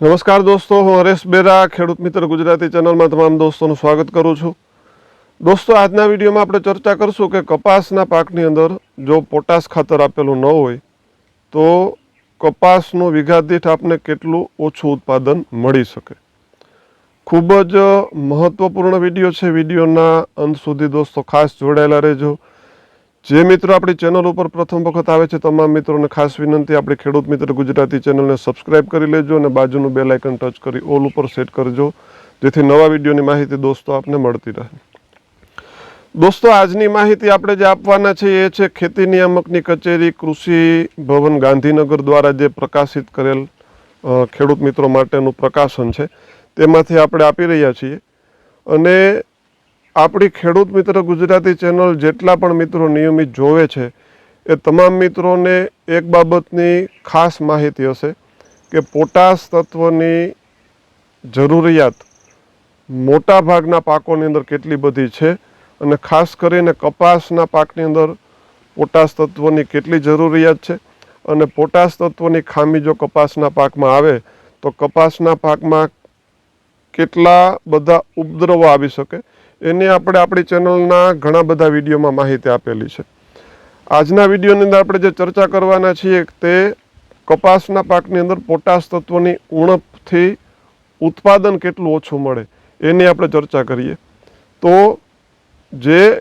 નમસ્કાર દોસ્તો, હું હરેશ બેરા, ખેડૂત મિત્ર ગુજરાતી ચેનલમાં તમામ દોસ્તોનું સ્વાગત કરું છું. દોસ્તો, આજના વિડીયોમાં આપણે ચર્ચા કરશું કે કપાસના પાકની અંદર જો પોટાશ ખાતર આપેલું ન હોય, તો કપાસનું વિઘાદીઠ આપને કેટલું ઓછું ઉત્પાદન મળી શકે? ખૂબ જ મહત્વપૂર્ણ વીડિયો છે. વિડીયોના અંત સુધી દોસ્તો ખાસ જોડાયેલા રહેજો. જે મિત્રો આપણી ચેનલ ઉપર પ્રથમ વખત આવે છે તમામ મિત્રોને ખાસ વિનંતી, આપણી ખેડૂત મિત્ર ગુજરાતી ચેનલને સબસ્ક્રાઇબ કરી લેજો અને બાજુનું બે લાઇકન ટચ કરી ઓલ ઉપર સેટ કરજો, જેથી નવા વિડીયોની માહિતી દોસ્તો આપને મળતી રહે. દોસ્તો, આજની માહિતી આપણે જે આપવાના છે એ છે ખેતી નિયામકની કચેરી કૃષિ ભવન ગાંધીનગર દ્વારા જે પ્રકાશિત કરેલ ખેડૂત મિત્રો માટેનું પ્રકાશન છે. તેમાંથી આપણે આપી રહ્યા છીએ. અને આપણી ખેડૂત મિત્ર ગુજરાતી ચેનલ જેટલા પણ મિત્રો નિયમિત જોવે છે, એ તમામ મિત્રોને એક બાબતની ખાસ માહિતી હશે કે પોટાશ તત્વની જરૂરિયાત મોટા ભાગના પાકોની અંદર કેટલી બધી છે અને ખાસ કરીને કપાસના પાકની અંદર પોટાશ તત્વની કેટલી જરૂરિયાત છે અને પોટાશ તત્વની ખામી જો કપાસના પાકમાં આવે, તો કપાસના પાકમાં કેટલા બધા ઉપદ્રવો આવી શકે એની આપણે આપણી ચેનલના ઘણા બધા વિડીયોમાં માહિતી આપેલી છે. આજના વિડીયોની અંદર આપણે જે ચર્ચા કરવાના છીએ તે કપાસના પાકની અંદર પોટાશ તત્વની ઉણપથી ઉત્પાદન કેટલું ઓછું મળે એની આપણે ચર્ચા કરીએ. તો જે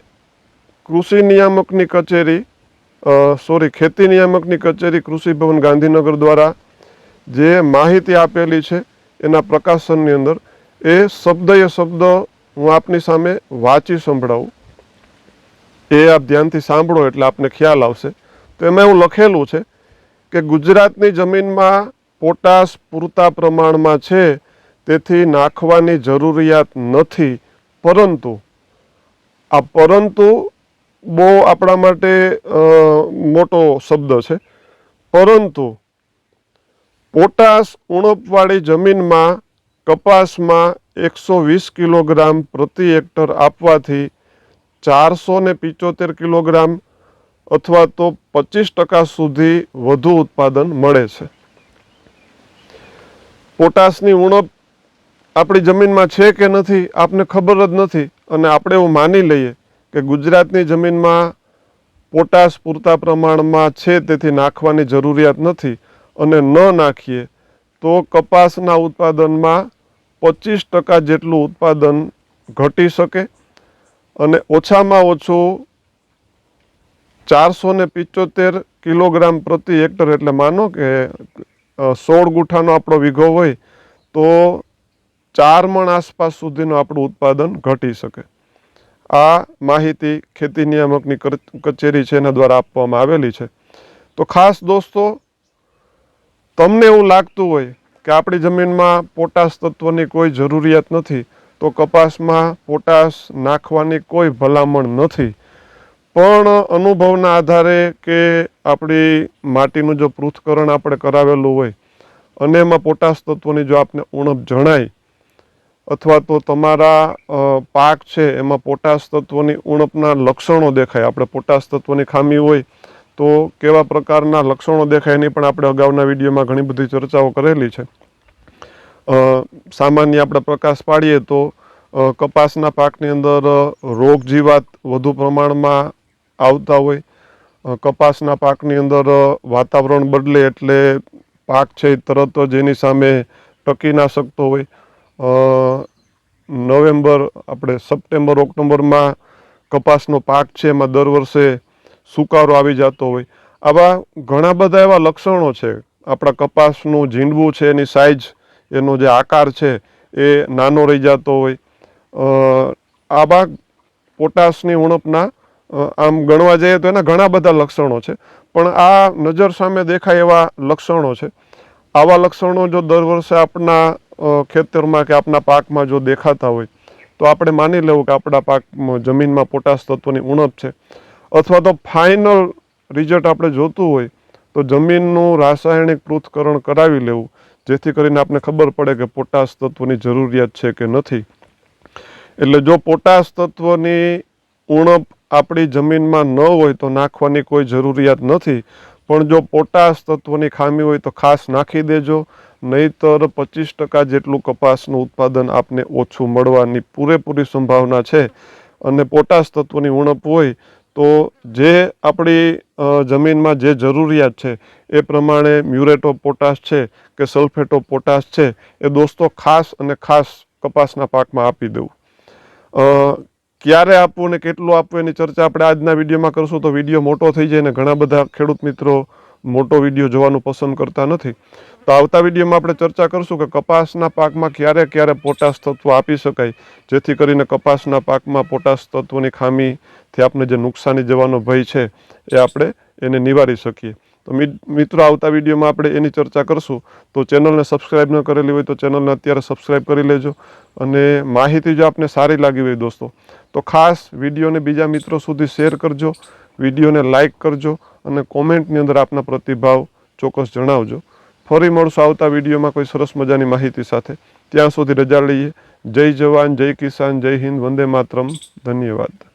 કૃષિ નિયામકની કચેરી સોરી, ખેતી નિયામકની કચેરી કૃષિ ભવન ગાંધીનગર દ્વારા જે માહિતી આપેલી છે એના પ્રકાશનની અંદર એ શબ્દએ શબ્દ હું આપની સામે વાંચી સંભળાવું. એ આપ ધ્યાનથી સાંભળો એટલે આપને ખ્યાલ આવશે. તો એમાં એવું લખેલું છે કે ગુજરાતની જમીનમાં પોટાશ પૂરતા પ્રમાણમાં છે, તેથી નાખવાની જરૂરિયાત નથી. પરંતુ, આ પરંતુ બહુ આપણા માટે મોટો શબ્દ છે. પરંતુ, પોટાશ ઉણપવાળી જમીનમાં કપાસમાં એકસો વીસ કિલોગ્રામ પ્રતિ હેક્ટર આપવાથી ચારસો ને પિચોતેર કિલોગ્રામ અથવા તો પચીસ ટકા સુધી વધુ ઉત્પાદન મળે છે. પોટાશની ઉણપ આપણી જમીનમાં છે કે નથી આપને ખબર જ નથી અને આપણે એવું માની લઈએ કે ગુજરાતની જમીનમાં પોટાશ પૂરતા પ્રમાણમાં છે તેથી નાખવાની જરૂરિયાત નથી અને ન નાખીએ તો કપાસના ઉત્પાદનમાં પચીસ ટકા જેટલું ઉત્પાદન ઘટી શકે અને ઓછામાં ઓછું ચારસો ને પિચોતેર કિલોગ્રામ પ્રતિ હેક્ટર, એટલે માનો કે સોળ ગુઠાનો આપણો વીઘો હોય, તો ચાર મણ આસપાસ સુધીનું આપણું ઉત્પાદન ઘટી શકે. આ માહિતી ખેતી નિયામકની કચેરી છે, એના દ્વારા આપવામાં આવેલી છે. તો ખાસ દોસ્તો, તમને એવું લાગતું હોય કે આપણી જમીનમાં પોટાશ તત્વની કોઈ જરૂરિયાત નથી, તો કપાસમાં પોટાશ નાખવાની કોઈ ભલામણ નથી. પણ અનુભવના આધારે કે આપણી માટીનું જો પૃથ્થકરણ આપણે કરાવેલું હોય, અને એમાં પોટાશ તત્વોની જો આપને ઉણપ જણાય, અથવા તો તમારા પાક છે, એમાં પોટાશ તત્વોની ઉણપના લક્ષણો દેખાય, આપણે પોટાશ તત્વોની ખામી હોય તો કેવા પ્રકારના લક્ષણો દેખાય એની પણ આપણે અગાઉના વિડીયોમાં ઘણી બધી ચર્ચાઓ કરેલી છે. સામાન્ય આપણે પ્રકાશ પાડીએ તો કપાસના પાકની અંદર રોગ જીવાત વધુ પ્રમાણમાં આવતા હોય કપાસના પાકની અંદર વાતાવરણ બદલે એટલે પાક છે તરત જ એની સામે ટકી ના શકતો હોય. નવેમ્બર, આપણે સપ્ટેમ્બર ઓક્ટોબરમાં કપાસનો પાક છે એમાં દર વર્ષે સુકારો આવી જતો હોય. આવા ઘણા બધા એવા લક્ષણો છે. આપણા કપાસનું ઝીંડવું છે, એની સાઇઝ એનો જે આકાર છે, એ નાનો રહી જતો હોય. આવા પોટાશની ઉણપના આમ ગણવા જઈએ તો એના ઘણા બધા લક્ષણો છે. પણ આ નજર સામે દેખાય એવા લક્ષણો છે. આવા લક્ષણો જો દર વર્ષે આપણા ખેતરમાં કે આપણા પાકમાં જો દેખાતા હોય, તો આપણે માની લેવું કે આપણા પાક જમીનમાં પોટાશ તત્વોની ઉણપ છે. અથવા તો ફાઇનલ રિઝલ્ટ આપણે જોતું હોય, તો જમીનનું રાસાયણિક પૃથ્થકરણ કરાવી લેવું, જેથી કરીને આપણે ખબર પડે કે પોટાશ તત્વની જરૂરિયાત છે કે નથી. એટલે જો પોટાશ તત્વની ઉણપ આપણી જમીનમાં ન હોય તો નાખવાની કોઈ જરૂરિયાત નથી, પણ જો પોટાશ તત્વની ખામી હોય તો ખાસ નાખી દેજો, નહીતર પચીસ ટકા જેટલું કપાસનું ઉત્પાદન આપને ઓછું મળવાની પૂરેપૂરી સંભાવના છે. અને પોટાશ તત્વની ઉણપ હોય તો જે આપણી જમીનમાં જે જરૂરિયાત છે, એ પ્રમાણે મ્યુરેટ ઓફ પોટાશ છે કે સલ્ફેટ ઓફ પોટાશ છે, એ દોસ્તો ખાસ અને ખાસ કપાસના પાકમાં આપી દેવું. ક્યારે આપવું અને કેટલું આપવું એની ચર્ચા આપણે આજના વિડીયોમાં કરશું તો વીડિયો મોટો થઈ જાય ને ઘણા બધા ખેડૂત મિત્રો મોટો વીડિયો જોવાનું પસંદ કરતા નથી. તો આવતા વિડીયોમાં આપણે ચર્ચા કરશું કે કપાસના પાકમાં ક્યારે ક્યારે પોટાશ તત્વ આપી શકાય. જેથી કરીને કપાસના પાકમાં પોટાશ તત્વની ખામીથી આપણે જે નુકસાની જવાનો ભય છે, એ આપણે એને નિવારી શકીએ. તો મિત્રો, આવતા વિડીયોમાં આપણે એની ચર્ચા કરશું. તો ચેનલને સબસ્ક્રાઈબ ન કરેલી હોય તો ચેનલને અત્યારે સબસ્ક્રાઈબ કરી લેજો. અને માહિતી જો આપને સારી લાગી હોય દોસ્તો, તો ખાસ વિડીયોને બીજા મિત્રો સુધી શેર કરજો. વિડીયોને લાઈક કરજો. અને કોમેન્ટની અંદર આપના પ્રતિભાવ ચોક્કસ જણાવજો. ફરી મળશું આવતા વિડીયોમાં કોઈ સરસ મજાની માહિતી સાથે. ત્યાં સુધી રજા લઈએ. જય જવાન, જય કિસાન, જય હિન્દ, વંદે માતરમ. ધન્યવાદ.